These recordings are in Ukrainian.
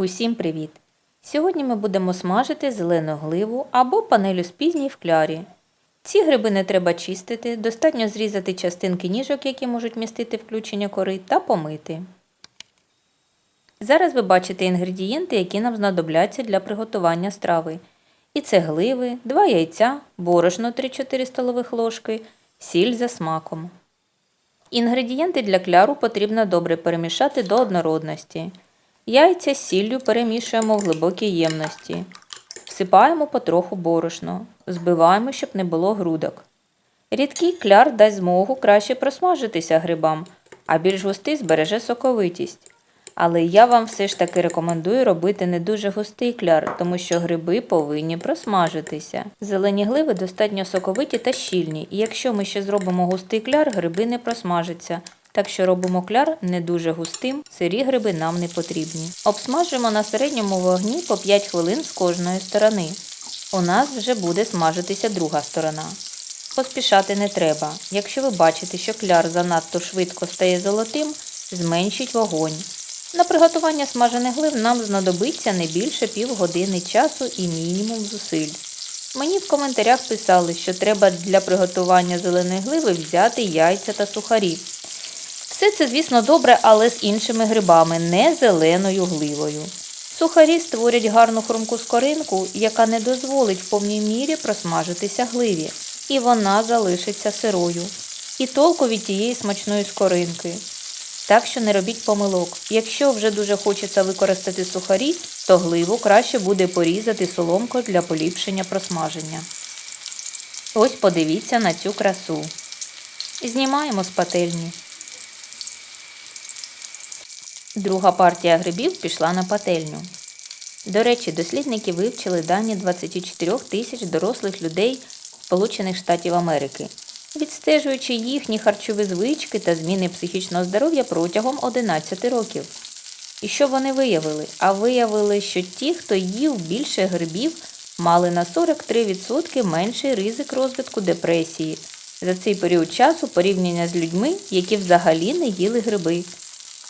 Усім привіт! Сьогодні ми будемо смажити зелену гливу або панелю з пізній в клярі. Ці гриби не треба чистити, достатньо зрізати частинки ніжок, які можуть містити включення кори, та помити. Зараз ви бачите інгредієнти, які нам знадобляться для приготування страви. І це гливи, 2 яйця, борошно 3-4 столових ложки, сіль за смаком. Інгредієнти для кляру потрібно добре перемішати до однородності. Яйця з сіллю перемішуємо в глибокій ємності. Всипаємо потроху борошно, збиваємо, щоб не було грудок. Рідкий кляр дасть змогу краще просмажитися грибам, а більш густий збереже соковитість. Але я вам все ж таки рекомендую робити не дуже густий кляр, тому що гриби повинні просмажитися. Зелені гливи достатньо соковиті та щільні, і якщо ми ще зробимо густий кляр, гриби не просмажаться. Так що робимо кляр не дуже густим, сирі гриби нам не потрібні. Обсмажуємо на середньому вогні по 5 хвилин з кожної сторони. У нас вже буде смажитися друга сторона. Поспішати не треба. Якщо ви бачите, що кляр занадто швидко стає золотим, зменшіть вогонь. На приготування смажених глив нам знадобиться не більше півгодини часу і мінімум зусиль. Мені в коментарях писали, що треба для приготування зеленої гливи взяти яйця та сухарі. Все це, звісно, добре, але з іншими грибами, не зеленою гливою. Сухарі створять гарну хрумку скоринку, яка не дозволить в повній мірі просмажитися гливі, і вона залишиться сирою. І толку від тієї смачної скоринки. Так що не робіть помилок. Якщо вже дуже хочеться використати сухарі, то гливу краще буде порізати соломкою для поліпшення просмаження. Ось подивіться на цю красу. Знімаємо з пательні. Друга партія грибів пішла на пательню. До речі, дослідники вивчили дані 24 тисяч дорослих людей Сполучених Штатів Америки, відстежуючи їхні харчові звички та зміни психічного здоров'я протягом 11 років. І що вони виявили? А виявили, що ті, хто їв більше грибів, мали на 43% менший ризик розвитку депресії за цей період часу порівняння з людьми, які взагалі не їли гриби.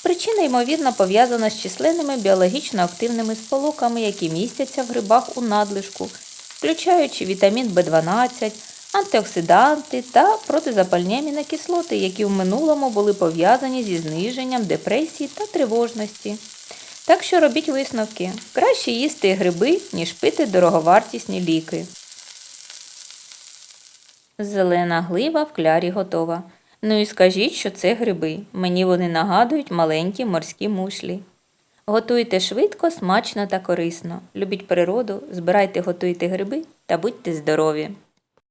Причина, ймовірно, пов'язана з численними біологічно активними сполуками, які містяться в грибах у надлишку, включаючи вітамін В12, антиоксиданти та протизапальні амінокислоти, які в минулому були пов'язані зі зниженням депресії та тривожності. Так що робіть висновки. Краще їсти гриби, ніж пити дороговартісні ліки. Зелена глива в клярі готова. Ну і скажіть, що це гриби. Мені вони нагадують маленькі морські мушлі. Готуйте швидко, смачно та корисно. Любіть природу, збирайте, готуйте гриби та будьте здорові!